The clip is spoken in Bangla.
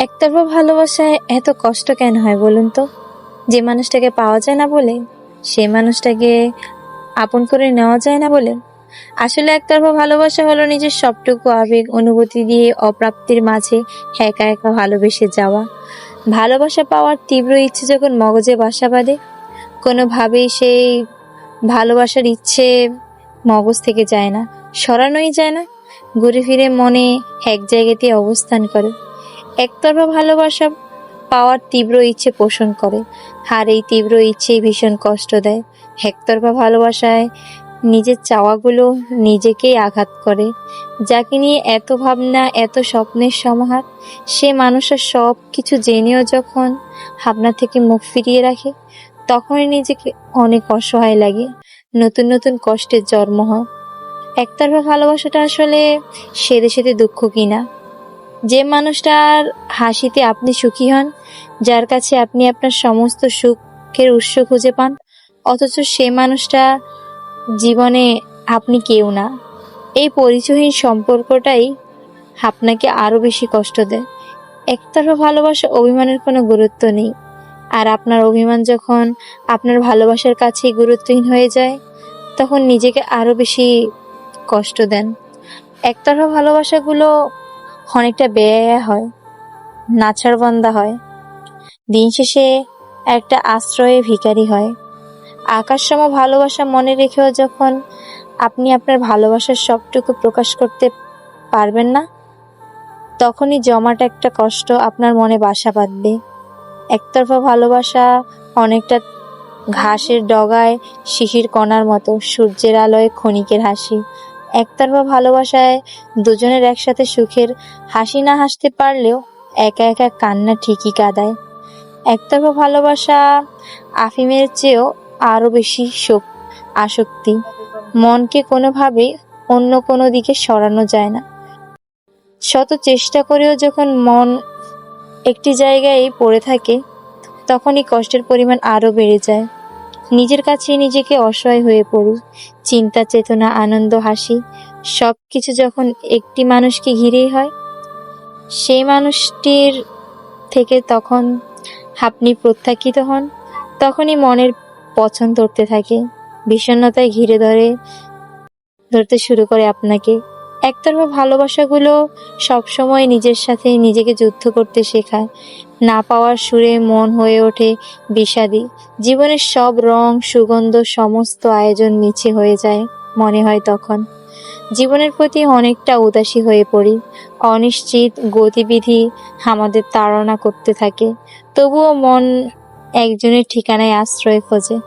একতরফা ভালোবাসায় এত কষ্ট কেন হয় বলুন তো? যে মানুষটাকে পাওয়া যায় না বলে, সে মানুষটাকে আপন করে নেওয়া যায় না বলে? আসলে একতরফা ভালোবাসা হলো নিজের সবটুকু আবেগ, অনুভূতি দিয়ে অপ্রাপ্তির মাঝে একা একা ভালোবেসে যাওয়া। ভালোবাসা পাওয়ার তীব্র ইচ্ছে যখন মগজে বাসা বাঁধে, কোনোভাবেই সেই ভালোবাসার ইচ্ছে মগজ থেকে যায় না, সরানোই যায় না। ঘুরে ফিরে মনে এক জায়গাতে অবস্থান করে। একতরফা ভালোবাসা পাওয়ার তীব্র ইচ্ছে পোষণ করে। আর এই তীব্র ইচ্ছেই ভীষণ কষ্ট দেয়। একতরফা ভালোবাসায় নিজের চাওয়াগুলো নিজেকেই আঘাত করে। যাকে নিয়ে এত ভাবনা, এত স্বপ্নের সমাহার, সে মানুষের সব কিছু জেনেও যখন ভাবনা থেকে মুখ ফিরিয়ে রাখে, তখনই নিজেকে অনেক অসহায় লাগে, নতুন নতুন কষ্টের জন্ম হয়। একতরফা ভালোবাসাটা আসলে সেদে সেদে দুঃখ কিনা। যে মানুষটার হাসিতে আপনি সুখী হন, যার কাছে আপনি আপনার সমস্ত সুখের উৎস খুঁজে পান, অথচ সে মানুষটা জীবনে আপনি কেউ না। এই পরিচয়হীন সম্পর্কটাই আপনাকে আরও বেশি কষ্ট দেয়। একতরফা ভালোবাসা অভিমানের কোনো গুরুত্ব নেই। আর আপনার অভিমান যখন আপনার ভালোবাসার কাছেই গুরুত্বহীন হয়ে যায়, তখন নিজেকে আরও বেশি কষ্ট দেন। একতরফা ভালোবাসাগুলো অনেকটা ব্যয় হয় নাচার নাছাড়বন্দা হয়। দিন শেষে একটা আশ্রয়ে ভিখারি হয়। আকাশ সম ভালোবাসা মনে রেখেও যখন আপনি আপনার ভালোবাসার সবটুকু প্রকাশ করতে পারবেন না, তখনই জমাট একটা কষ্ট আপনার মনে বাসা বাঁধবে। একতরফা ভালোবাসা অনেকটা ঘাসের ডগায় শিশির কণার মতো, সূর্যের আলোয় ক্ষণিকের হাসি। একতরফা ভালোবাসায় দুজনের একসাথে সুখের হাসি না হাসতে পারলেও একা একা কান্না ঠিকই কাঁদায়। একতরফা ভালোবাসা আফিমের চেয়েও আরও বেশি শোক, আসক্তি। মনকে কোনোভাবে অন্য কোনো দিকে সরানো যায় না। শত চেষ্টা করেও যখন মন একটি জায়গায় পড়ে থাকে, তখনই কষ্টের পরিমাণ আরও বেড়ে যায়। নিজের কাছে নিজেকে অসহায় হয়ে পড়ি চিন্তা, চেতনা, আনন্দ, হাসি সব কিছু যখন একটি মানুষকে ঘিরেই হয়, সেই মানুষটির থেকে তখন আপনি প্রত্যাখ্যিত হন, তখনই মনের পছন্দ ধরতে থাকে, বিষণ্ণতায় ঘিরে ধরে, ধরতে শুরু করে আপনাকে। একতরফা ভালোবাসাগুলো সবসময় নিজের সাথে নিজেকে যুদ্ধ করতে শেখায় না পাওয়ার সুরে মন হয়ে ওঠে বিষাদী। জীবনের সব রং, সুগন্ধ, সমস্ত আয়োজন মিছে হয়ে যায়, মনে হয় তখন। জীবনের প্রতি অনেকটা উদাসী হয়ে পড়ি। অনিশ্চিত গতিবিধি আমাদের তাড়না করতে থাকে, তবুও মন একজনের ঠিকানায় আশ্রয় খোঁজে।